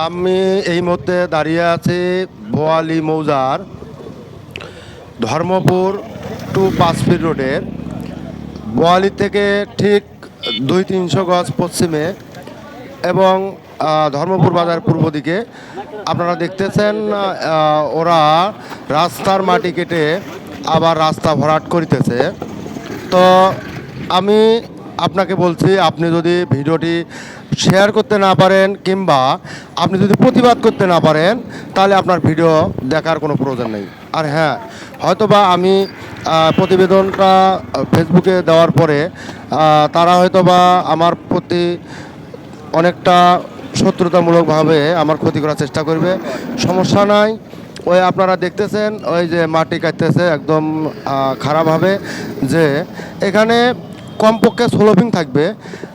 আমি এই মুহূর্তে দাঁড়িয়ে আছি বোয়ালি মৌজার ধর্মপুর টু পাঁচফিট রোডের। বোয়ালি থেকে ঠিক দুই তিনশো গজ পশ্চিমে এবং ধর্মপুর বাজার পূর্ব দিকে। আপনারা দেখতেছেন ওরা রাস্তার মাটি কেটে আবার রাস্তা ভরাট করিতেছে। তো আমি আপনাকে বলছি, আপনি যদি ভিডিওটি শেয়ার করতে না পারেন কিংবা আপনি যদি প্রতিবাদ করতে না পারেন, তাহলে আপনার ভিডিও দেখার কোনো প্রয়োজন নেই। আর হ্যাঁ হয়তোবা আমি প্রতিবেদনটা ফেসবুকে দেওয়ার পরে তারা হয়তোবা আমার প্রতি অনেকটা শত্রুতামূলকভাবে আমার ক্ষতি করার চেষ্টা করবে। সমস্যা নাই, ওই আপনারা দেখতেছেন, ওই যে মাটি কাটতেছে একদম খারাপভাবে যে, এখানে কমপক্ষে স্লোপিং থাকবে।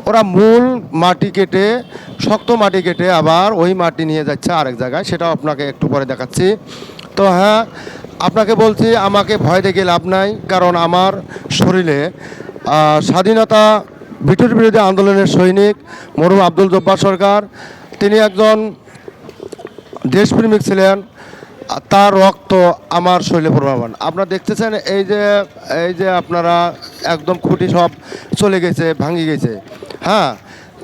ওরা মূল মাটি কেটে, শক্ত মাটি কেটে আবার ওই মাটি নিয়ে যাচ্ছে আরেক জায়গায়। সেটাও আপনাকে একটু পরে দেখাচ্ছি। তো হ্যাঁ আপনাকে বলছি, আমাকে ভয় দেখে লাভ নাই, কারণ আমার শরীরে স্বাধীনতা, ব্রিটিশ বিরোধী আন্দোলনের সৈনিক মরুম আব্দুল জব্বার সরকার। তিনি একজন দেশপ্রেমিক ছিলেন। তার রক্ত আমার শরীরে প্রমাণ আপনারা দেখতেছেন এই যে এই যে আপনারা একদম খুঁটি সব চলে গেছে ভাঙি গেছে। হ্যাঁ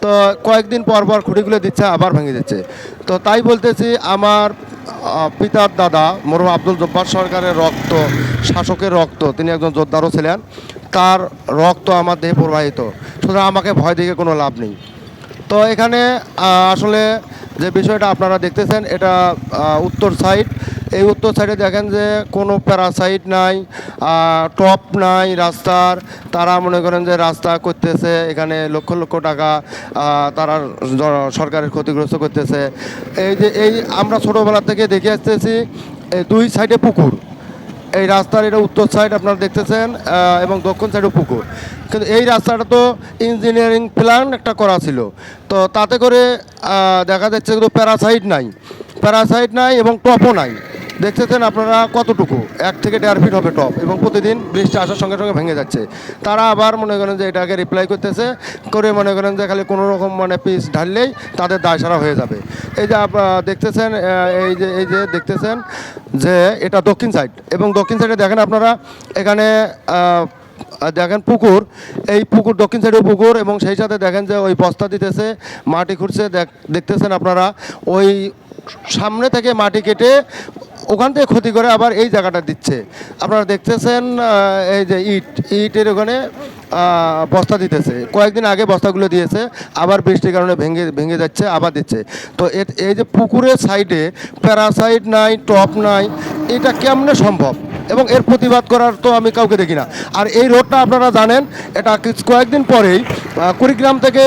তো কয়েকদিন পর পর খুঁটিগুলো দিচ্ছে, আবার ভেঙে যাচ্ছে। তো তাই বলতেছি, আমার পিতার দাদা মরুম আব্দুল জব্বার সরকারের রক্ত, শাসকের রক্ত, তিনি একজন যোদ্ধারও ছিলেন, তার রক্ত আমার দেহে প্রবাহিত। সুতরাং আমাকে ভয় দেখে কোনো লাভ নেই। তো এখানে আসলে যে বিষয়টা আপনারা দেখতেছেন, এটা উত্তর সাইড। এই উত্তর সাইডে দেখেন যে কোনো প্যারাসাইড নাই টপ নাই রাস্তার। তারা মনে করেন যে রাস্তা করতেছে, এখানে লক্ষ লক্ষ টাকা তারা সরকারের ক্ষতিগ্রস্ত করতেছে। এই যে, এই আমরা ছোটোবেলা থেকে দেখে আসতেছি দুই সাইডে পুকুর। এই রাস্তার এটা উত্তর সাইড আপনারা দেখতেছেন এবং দক্ষিণ সাইডে পুকুর। কিন্তু এই রাস্তাটা তো ইঞ্জিনিয়ারিং প্ল্যান একটা করা ছিল। তো তাতে করে দেখা যাচ্ছে কিন্তু প্যারাসাইড নাই। প্যারাসাইড নাই এবং টপও নাই। দেখতেছেন আপনারা কতটুকু? এক থেকে দেড় ফিট হবে টপ এবং প্রতিদিন বৃষ্টি আসার সঙ্গে সঙ্গে ভেঙে যাচ্ছে। তারা আবার মনে করেন যে এটাকে রিপ্লাই করতেছে, করে মনে করেন যে খালি কোনো রকম মানে পিস ঢাললেই তাদের দায় সারা হয়ে যাবে। এই যে দেখতেছেন এই যে এই যে দেখতেছেন যে এটা দক্ষিণ সাইড এবং দক্ষিণ সাইডে দেখেন আপনারা, এখানে দেখেন পুকুর, এই পুকুর দক্ষিণ সাইডে পুকুর এবং সেই সাথে দেখেন যে ওই বস্তা দিতেছে, মাটি খুঁড়ছে, দেখ- দেখতেছেন আপনারা, ওই সামনে থেকে মাটি কেটে ওখান থেকে ক্ষতি করে আবার এই জায়গাটা দিচ্ছে। আপনারা দেখতেছেন এই যে ইট, ইটের ওখানে বস্তা দিতেছে। কয়েকদিন আগে বস্তাগুলো দিয়েছে, আবার বৃষ্টির কারণে ভেঙে ভেঙে যাচ্ছে, আবার দিচ্ছে। তো এই যে পুকুরের সাইডে প্যারাসাইড নাই, টপ নাই, এটা কেমনে সম্ভব? এবং এর প্রতিবাদ করার তো আমি কাউকে দেখি না। আর এই রোডটা আপনারা জানেন, এটা কয়েকদিন পরেই কুড়িগ্রাম থেকে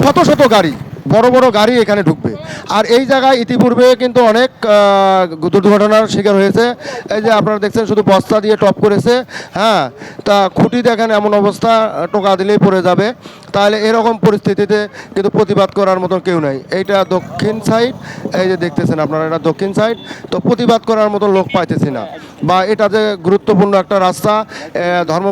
শত শত গাড়ি বড় বড় গাড়ি এখানে ঢুকবে। আর এই জায়গায় ইতিপূর্বে কিন্তু অনেক দুর্ঘটনার শিকার হয়েছে। এই যে আপনারা দেখছেন শুধু বস্তা দিয়ে টপ করেছে হ্যাঁ তা খুঁটি দেখেন এমন অবস্থা, টোকা দিলেই পড়ে যাবে। তাহলে এরকম পরিস্থিতিতে কিন্তু প্রতিবাদ করার মতন কেউ নাই। এইটা দক্ষিণ সাইড, এই যে দেখতেছেন আপনারা, এটা দক্ষিণ সাইড। তো প্রতিবাদ করার মতন লোক পাইতেছি না। বা এটা যে গুরুত্বপূর্ণ একটা রাস্তা ধর্ম